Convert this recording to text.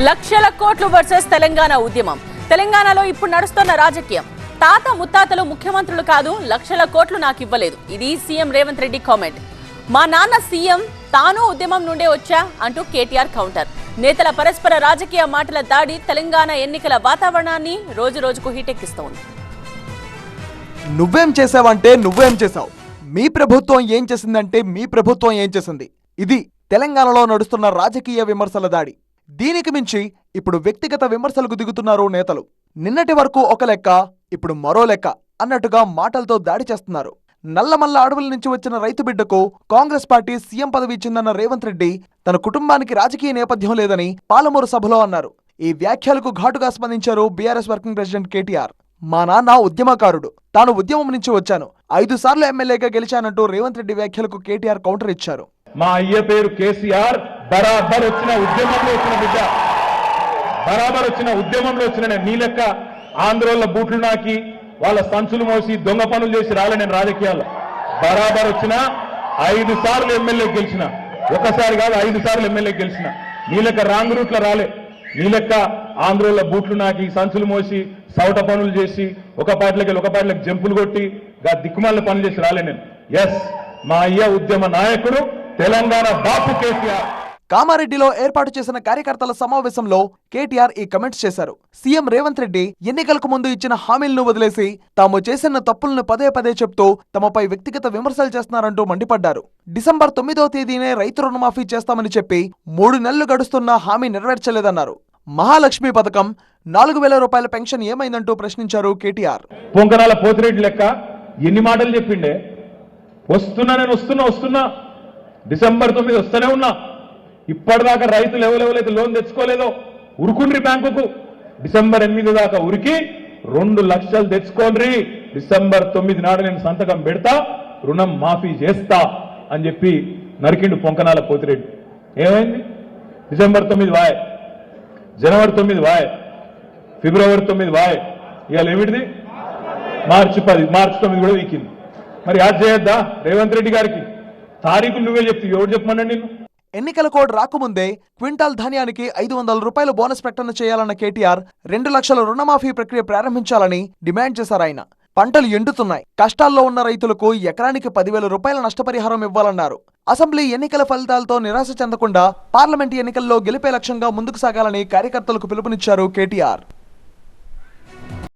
లక్షల కోట్లు వర్సెస్ తెలంగాణ ఉద్యమం. తెలంగాణలో ఇప్పుడు నడుస్తున్న రాజకీయం. తాత ముత్తాతలు ముఖ్యమంత్రులు కాదు లక్షల కోట్లు నాకు ఇవ్వలేదు. ఇది సీఎం రేవంత్ రెడ్డి కామెంట్. మా నాన్న సీఎం తాను ఉద్యమం నుండే వచ్చా అంటూ కేటీఆర్ కౌంటర్. నేతల పరస్పర రాజకీయ మాటల దాడి తెలంగాణ ఎన్నికల వాతావరణాన్ని రోజు రోజుకు హీటెక్కిస్తోంది. నువ్వేం చేసావంటే నువ్వేం చేసావు. మీ ప్రభుత్వం ఏం చేసిందంటే మీ ప్రభుత్వం ఏం చేసింది. ఇది తెలంగాణలో నడుస్తున్న రాజకీయ విమర్శల దాడి. దీనికి మించి ఇప్పుడు వ్యక్తిగత విమర్శలకు దిగుతున్నారు నేతలు. నిన్నటి వరకు ఒక లెక్క ఇప్పుడు మరో లెక్క అన్నట్టుగా మాటలతో దాడి చేస్తున్నారు. నల్లమల్ల అడవుల నుంచి వచ్చిన రైతు బిడ్డకు కాంగ్రెస్ పార్టీ సీఎం పదవి ఇచ్చిందన్న రేవంత్ రెడ్డి తన కుటుంబానికి రాజకీయ నేపథ్యం లేదని పాలమూరు సభలో అన్నారు. ఈ వ్యాఖ్యలకు ఘాటుగా స్పందించారు బీఆర్ఎస్ వర్కింగ్ ప్రెసిడెంట్ కేటీఆర్. మా నాన్న ఉద్యమకారుడు. తాను ఉద్యమం నుంచి వచ్చాను. ఐదు సార్లు ఎమ్మెల్యేగా గెలిచానంటూ రేవంత్ రెడ్డి వ్యాఖ్యలకు కేటీఆర్ కౌంటర్ ఇచ్చారు. మా అయ్య పేరు కేసీఆర్. బరాబర్ వచ్చిన ఉద్యమంలో వచ్చిన బిడ్డ. బరాబర్ వచ్చిన ఉద్యమంలో వచ్చిన నేను నీ లెక్క ఆంధ్రోళ్ళ బూట్లు నాకి వాళ్ళ సంచులు మోసి దొంగ పనులు చేసి రాలే నేను రాజకీయాల్లో. బరాబర్ వచ్చిన ఐదు సార్లు ఎమ్మెల్యే గెలిచిన. ఒకసారి కాదు ఐదు సార్లు ఎమ్మెల్యే గెలిచిన. నీ లెక్క రాంగ్ రూట్లో రాలే. నీ లెక్క ఆంధ్రోళ్ళ బూట్లు నాకి సంచులు మోసి సౌట పనులు చేసి ఒక పాటలకి ఒక పార్టీలకు జంపులు కొట్టి దిక్కుమాల పనులు చేసి రాలే నేను. ఎస్ మా అయ్య ఉద్యమ నాయకుడు. తెలంగాణ బాపు కేసీఆర్. కామారెడ్డిలో ఏర్పాటు చేసిన కార్యకర్తల సమావేశంలో కేటీఆర్ ఈ కమెంట్స్ చేశారు. సీఎం రేవంత్ రెడ్డి ఎన్నికలకు ముందు ఇచ్చిన హామీలను వదిలేసి తాము చేసిన తప్పులను పదే పదే చెప్తూ తమపై వ్యక్తిగత విమర్శలు చేస్తున్నారంటూ మండిపడ్డారు. డిసెంబర్ తొమ్మిదో తేదీనే రైతు రుణమాఫీ చేస్తామని చెప్పి మూడు నెలలు గడుస్తున్నా హామీ నెరవేర్చలేదన్నారు. మహాలక్ష్మి పథకం నాలుగు వేల రూపాయల పెన్షన్ ఏమైందంటూ ప్రశ్నించారు కేటీఆర్. పొంకనాల పోతిరెడ్డి లెక్క ఎన్ని మాటలు చెప్పిండే? వస్తున్నా నేను వస్తున్నా వస్తున్నా. డిసెంబర్ తొమ్మిది వస్తూనే ఉన్నా. ఇప్పటిదాకా రైతులు ఎవరెవరైతే లోన్ తెచ్చుకోలేదో ఉరుకుండ్రి బ్యాంకుకు డిసెంబర్ ఎనిమిది దాకా ఉరికి రెండు లక్షలు తెచ్చుకోండి డిసెంబర్ తొమ్మిది నాడు నేను సంతకం పెడతా రుణం మాఫీ చేస్తా అని చెప్పి నరికిండు పొంకనాల పోతిరెడ్డి. ఏమైంది? డిసెంబర్ తొమ్మిది వాయ్ జనవరి తొమ్మిది వాయ్ ఫిబ్రవరి తొమ్మిది వాయ్. ఇవాళ ఏమిటిది? మార్చి పది మార్చి తొమ్మిది కూడా వీకింది. మరి యాడ్ చేయొద్దా? రేవంత్ రెడ్డి గారికి? తారీఖులు నువ్వే చెప్తూ ఎవరు చెప్పమన్నా నేను ఎన్నికల కోడ్ రాకముందే క్వింటాల్ ధాన్యానికి ఐదు వందల రూపాయల బోనస్ ప్రకటన చేయాలన్న కేటీఆర్ రెండు లక్షల రుణమాఫీ ప్రక్రియ ప్రారంభించాలని డిమాండ్ చేశారు ఆయన. పంటలు ఎండుతున్నాయి. కష్టాల్లో ఉన్న రైతులకు ఎకరానికి పదివేల రూపాయల నష్టపరిహారం ఇవ్వాలన్నారు. అసెంబ్లీ ఎన్నికల ఫలితాలతో నిరాశ చెందకుండా పార్లమెంట్ ఎన్నికల్లో గెలిపే లక్ష్యంగా ముందుకు సాగాలని కార్యకర్తలకు పిలుపునిచ్చారు కేటీఆర్.